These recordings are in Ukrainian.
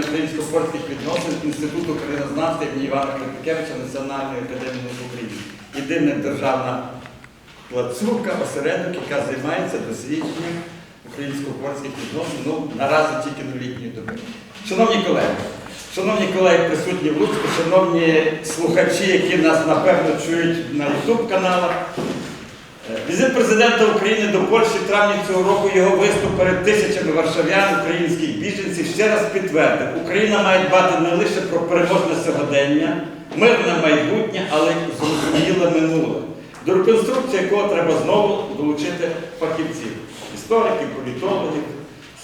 українсько-польських відносин Інституту країнознавства імені Івана Клепікевича Національної академії наук України. Єдина державна плацюка, осередок, яка займається дослідженням українсько-польських відносин, ну, наразі тільки новітньої доби. Шановні колеги, шановні колеги, присутні в Луцьку, шановні слухачі, які нас напевно чують на YouTube каналах. Візит президента України до Польщі в травні цього року його виступ перед тисячами варшавян, українських біженців ще раз підтвердив, Україна має дбати не лише про переможне сьогодення, мирне майбутнє, але й зрозуміле минуле, до реконструкції якого треба знову долучити фахівців, істориків, політологів,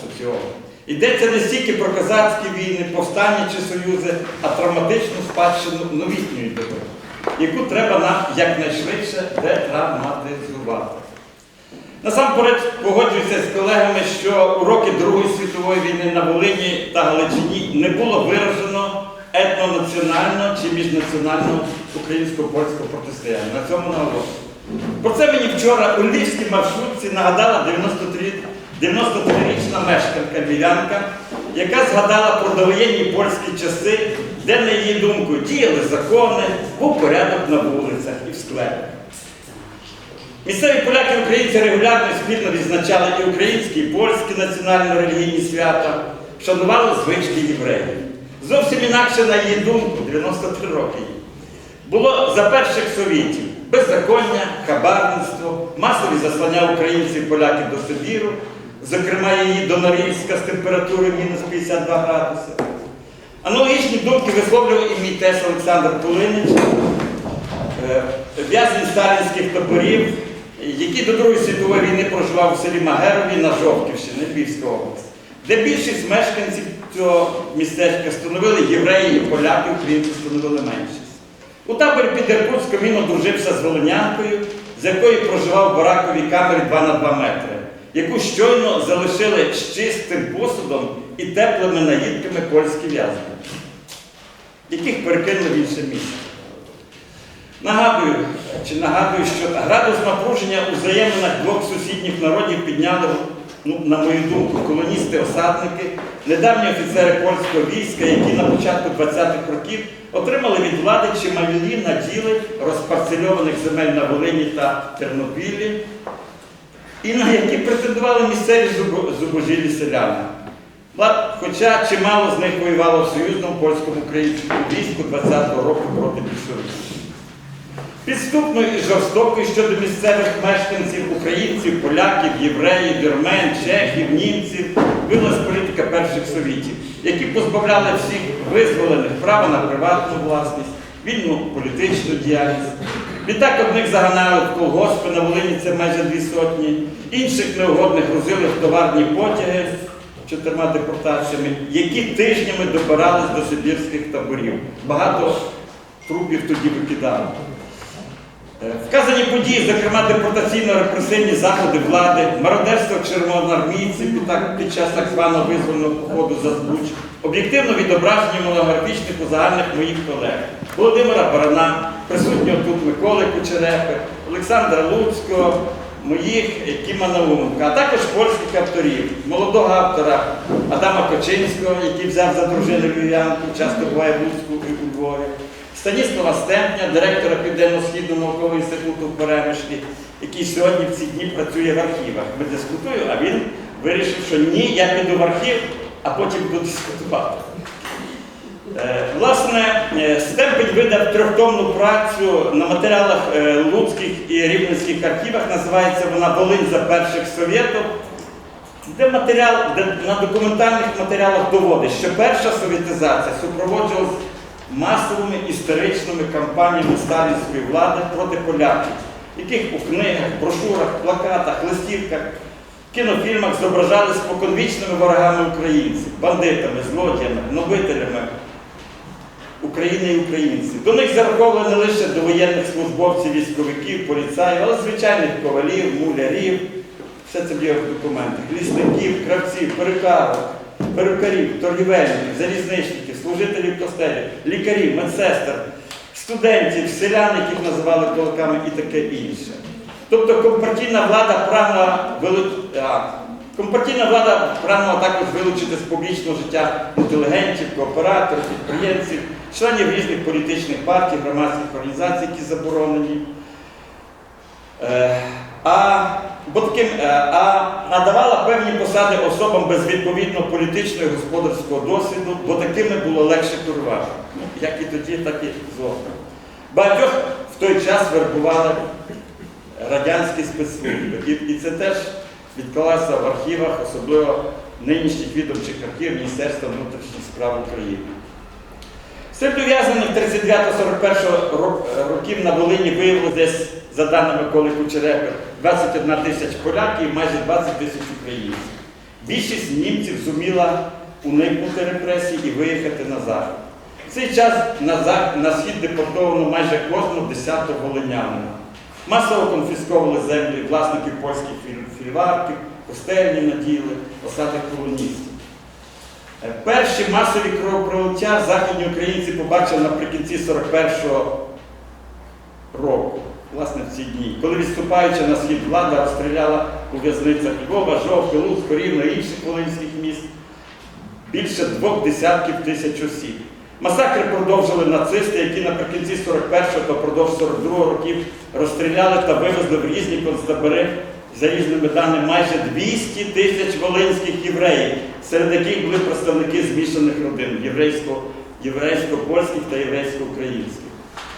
соціологів. Йдеться не стільки про козацькі війни, повстання чи союзи, а травматичну спадщину новітньої доби яку треба нам якнайшвидше детравматизувати. Насамперед погоджуюся з колегами, що у роки Другої світової війни на Волині та Галичині не було виражено етнонаціонального чи міжнаціонального українсько-польського протистояння. На цьому наголошую. Про це мені вчора у львівській маршрутці нагадала 93 93-річна мешканка львів'янка, яка згадала про довоєнні польські часи, де, на її думку, діяли закони, був порядок на вулицях і в скверах. Місцеві поляки і українці регулярно і спільно відзначали і українські, і польські національно-релігійні свята, шанували звички євреїв. Зовсім інакше, на її думку, 93 роки їй, було за перших совітів беззаконня, хабарництво, масові заслання українців і поляків до Сибіру, зокрема її до з температурою мінус 52 градуси. Аналогічні думки висловлював і мій тесть Олександр Кулинич, е, в'язень сталінських таборів, який до Другої світової війни проживав у селі Магерові на Жовківщині, Львівська область, де більшість мешканців цього містечка становили євреї, і поляки, українці становили меншість. У таборі під Іркутськом він одружився з волинянкою, з якою проживав в бараковій камері 2 на 2 метри, яку щойно залишили з чистим посудом і теплими наїдками польські в'язні, яких перекинули в інше місце. Нагадую, чи нагадую, що градус напруження у взаєминах двох сусідніх народів підняли, ну, на мою думку, колоністи-осадники, недавні офіцери польського війська, які на початку 20-х років отримали від влади чималі наділи розпарцельованих земель на Волині та Тернопіллі, і на які претендували місцеві зубо- зубожілі селяни. Хоча чимало з них воювало в союзному польському українському війську 20-го року проти більшовиків. Підступною і жорстокою щодо місцевих мешканців, українців, поляків, євреїв, вірмен, чехів, німців вилась політика перших совітів, які позбавляли всіх визволених права на приватну власність, вільну політичну діяльність. Відтак одних заганали в колгоспи на Волині це майже дві сотні, інших неугодних грузили в товарні потяги чотирма депортаціями, які тижнями добирались до сибірських таборів. Багато трупів тоді викидали. Е, Вказані події, зокрема депортаційно-репресивні заходи влади, мародерство червоноармійців під, час так званого визвольного походу за Збруч, об'єктивно відображені монографічних узагальних моїх колег Володимира Барана, присутнього тут Миколи Кучерепи, Олександра Луцького, моїх Кіма Науменка, а також польських авторів, молодого автора Адама Кочинського, який взяв за дружину львів'янку, часто буває в Луцьку і у Львові. Станіслава Стемпня, директора Південно-Східного наукового інституту в Перемишлі, який сьогодні в ці дні працює в архівах. Ми дискутуємо, а він вирішив, що ні, я піду в архів, а потім буду дискутувати. Е, Власне, е, Стемпень видав трьохтомну працю на матеріалах е, Луцьких і Рівненських архівах, називається вона Волинь за перших совєтів, де матеріал, де на документальних матеріалах доводить, що перша совєтизація супроводжувалась масовими історичними кампаніями сталінської влади проти поляків, яких у книгах, брошурах, плакатах, листівках, кінофільмах зображали споконвічними ворогами українців, бандитами, злодіями, гнобителями України і українців. До них зараховували не лише довоєнних службовців, військовиків, поліцаїв, але звичайних ковалів, мулярів, все це є в документах, лісників, кравців, перукарок, перукарів, торгівельників, залізничників, служителів костелів, лікарів, медсестер, студентів, селян, яких називали кулаками і таке інше. Тобто компартійна влада прагнула вели- Компартійна влада прагнула також вилучити з публічного життя інтелігентів, кооператорів, підприємців, членів різних політичних партій, громадських організацій, які заборонені. Е, А, бо таким, е, а надавала певні посади особам без відповідного політичного і господарського досвіду, бо такими було легше керувати. Як і тоді, так і згодом. Багатьох в той час вербували радянські спецслужби. І, це теж відклалося в архівах, особливо нинішніх відомчих архівів Міністерства внутрішніх справ України. Серед ув'язнених 39-41 років на Волині виявилося десь, за даними Коли Кучерепи, 21 тисяч поляків і майже 20 тисяч українців. Більшість німців зуміла уникнути репресій і виїхати на захід. В цей час на, схід депортовано майже кожного десятого волинянина. Масово конфісковували землі власників польських фільварків, костельні наділи, осади колоністів. Е, Перші масові кровопролиття західні українці побачили наприкінці 41-го року, власне, в ці дні, коли відступаючи на схід влада розстріляла у в'язницях Львова, Жовки, Луцьку, Рівно і інших волинських міст. Більше двох десятків тисяч осіб. Масакри продовжили нацисти, які наприкінці 41-го та впродовж 42-го років розстріляли та вивезли в різні концтабори, за різними даними, майже 200 тисяч волинських євреїв, серед яких були представники змішаних родин єврейсько- єврейсько-польських та єврейсько-українських.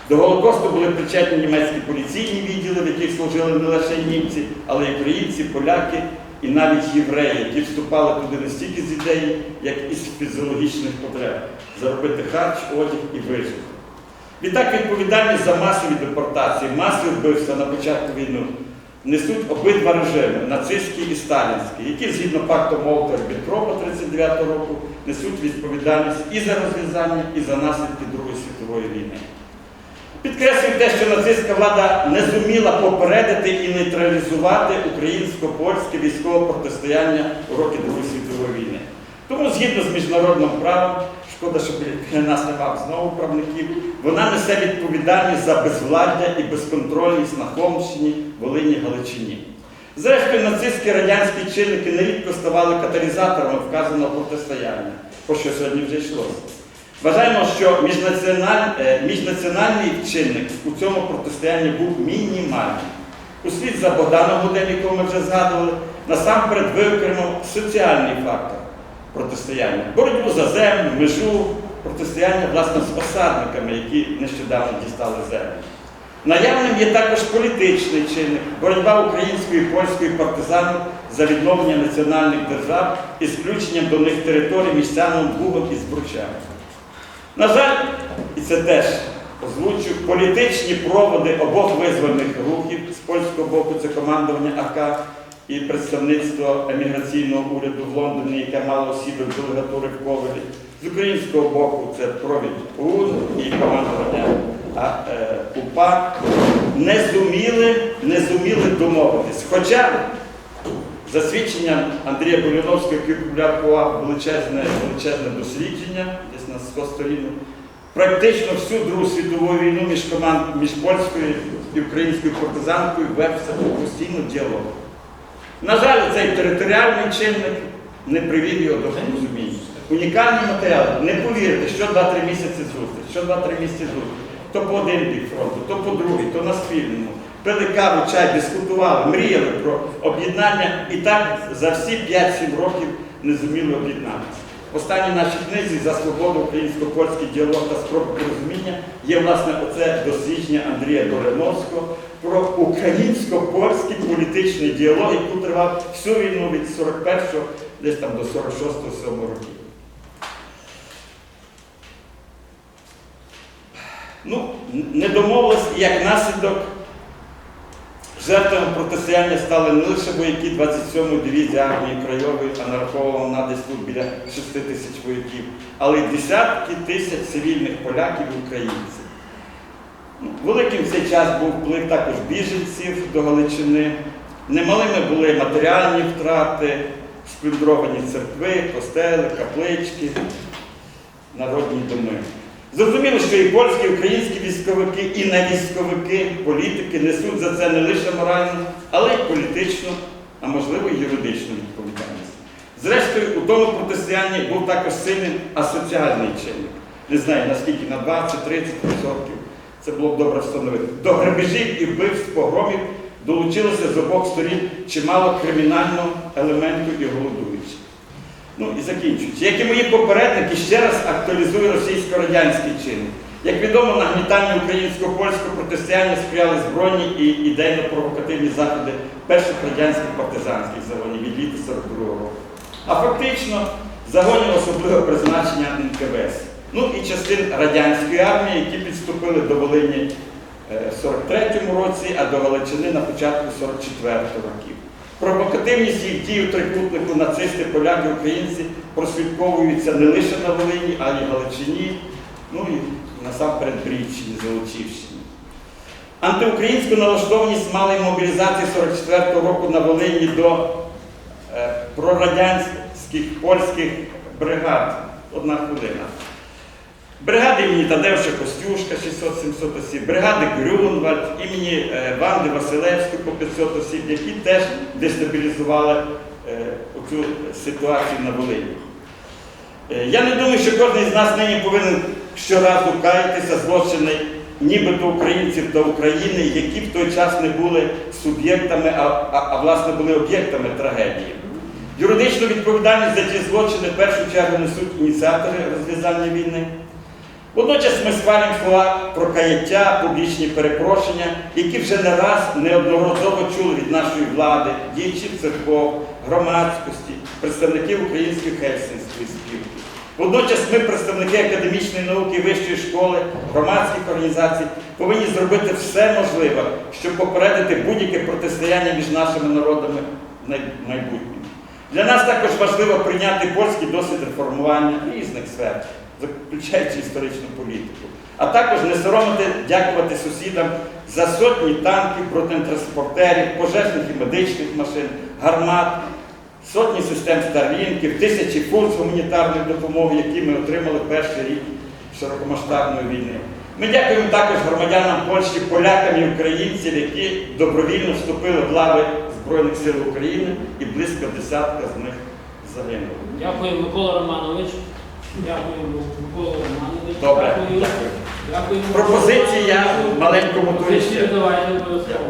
До Голокосту були причетні німецькі поліційні відділи, в яких служили не лише німці, але й українці, поляки і навіть євреї, які вступали туди не стільки з ідеї, як і з фізіологічних потреб заробити харч, одяг і вижити. Відтак відповідальність за масові депортації, масові вбивства на початку війни несуть обидва режими нацистський і сталінський, які згідно пакту Молотова-Ріббентропа 39 року несуть відповідальність і за розв'язання, і за наслідки Другої світової війни. Підкреслюю те, що нацистська влада не зуміла попередити і нейтралізувати українсько-польське військове протистояння у роки Другої світової війни. Тому, згідно з міжнародним правом, шкода, що біля нас немає знову правників, вона несе відповідальність за безвладдя і безконтрольність на Холмщині, Волині, Галичині. Зрештою, нацистські радянські чинники нерідко ставали каталізаторами вказаного протистояння, про що сьогодні вже йшлося. Вважаємо, що е, міжнаціональний чинник у цьому протистоянні був мінімальний. Услід за Богданом Гудем, якого ми вже згадували, насамперед виокремив соціальний фактор протистояння, боротьбу за землю, межу, протистояння власне з осадниками, які нещодавно дістали землю. Наявним є також політичний чинник, боротьба української і польської партизанів за відновлення національних держав із включенням до них територій між Сяном, Бугом і Збручем. На жаль, і це теж озвучу, політичні проводи обох визвольних рухів з польського боку це командування АК і представництво еміграційного уряду в Лондоні, яке мало осібок делегатури в Ковелі. З українського боку це провід ОУН і командування а, е, УПА не зуміли, не зуміли домовитись. Хоча за свідченням Андрія Боліновського, який публікував величезне, величезне дослідження, десь на 100 сторінок, практично всю Другу світову війну між, команд, між польською і українською партизанкою вевся постійно діалог. На жаль, цей територіальний чинник не привів його до порозуміння. Унікальні матеріали, не повірте, що 2-3 місяці зустріч, що 2-3 місяці зустріч. То по один бік фронту, то по другий, то на спільному. Пили каву, чай, дискутували, мріяли про об'єднання і так за всі 5-7 років не зуміли об'єднатися. В останній нашій книзі за свободу українсько-польський діалог та спроби порозуміння є власне оце дослідження Андрія Дореновського про українсько-польський політичний діалог, який тривав всю війну від 41-го десь там до 46-го 7 років. Ну, не домовились, як наслідок жертвами протистояння стали не лише вояки 27-ї дивізії армії Крайової, а нараховувало вона десь тут біля 6 тисяч вояків, але й десятки тисяч цивільних поляків і українців. Ну, Великим в цей час був вплив також біженців до Галичини. Немалими були матеріальні втрати, сплюндровані церкви, костели, каплички, народні доми. Зрозуміло, що і польські, і українські військовики, і не військовики, політики несуть за це не лише моральну, але й політичну, а можливо і юридичну відповідальність. Зрештою, у тому протистоянні був також сильним асоціальний чинник. Не знаю наскільки, на 20-30%. Це було б добре встановити. До грабежів і вбивств погромів долучилося з обох сторін чимало кримінального елементу і голодуючих. Ну і закінчуючи. Як і мої попередники, ще раз актуалізую російсько-радянський чинник. Як відомо, нагнітання українсько-польського протистояння сприяли збройні і ідейно-провокативні заходи перших радянських партизанських загонів від літа 42 року. А фактично загонів особливого призначення НКВС. Ну і частин радянської армії, які підступили до Волині е, в 43-му році, а до Галичини на початку 44-го років. Провокативність їх дій у трикутнику нацисти, поляки, українці прослідковуються не лише на Волині, а й Галичині, ну і насамперед Брідщині, Золочівщині. Антиукраїнську налаштованість мали мобілізації 44-го року на Волині до е, прорадянських польських бригад. Одна хвилина. Бригади імені Тадевша Костюшка 600-700 осіб, бригади Грюнвальд, імені е, Ванди Василевської по 500 осіб, які теж дестабілізували е, цю ситуацію на Волині. Е, Я не думаю, що кожен з нас нині повинен щоразу каятися злочини нібито українців та України, які в той час не були суб'єктами, а, а, а власне були об'єктами трагедії. Юридичну відповідальність за ті злочини в першу чергу несуть ініціатори розв'язання війни. Водночас ми схвалюємо слова про каяття, публічні перепрошення, які вже не раз неодноразово чули від нашої влади, діячів церков, громадськості, представників Української Хельсинської спілки. Водночас ми, представники академічної науки вищої школи, громадських організацій, повинні зробити все можливе, щоб попередити будь-яке протистояння між нашими народами в майбутньому. Для нас також важливо прийняти польський досвід реформування різних сфер, включаючи історичну політику, а також не соромити дякувати сусідам за сотні танків, бронетранспортерів, пожежних і медичних машин, гармат, сотні систем старлінків, тисячі фур гуманітарної допомоги, які ми отримали перший рік широкомасштабної війни. Ми дякуємо також громадянам Польщі, полякам і українцям, які добровільно вступили в лави Збройних сил України і близько десятка з них загинули. Дякую, Микола Романович. Дякую, Микола Романович. Добре, Дякую. дякую. Дякую. Пропозиції я в маленькому турі давайте обов'язково.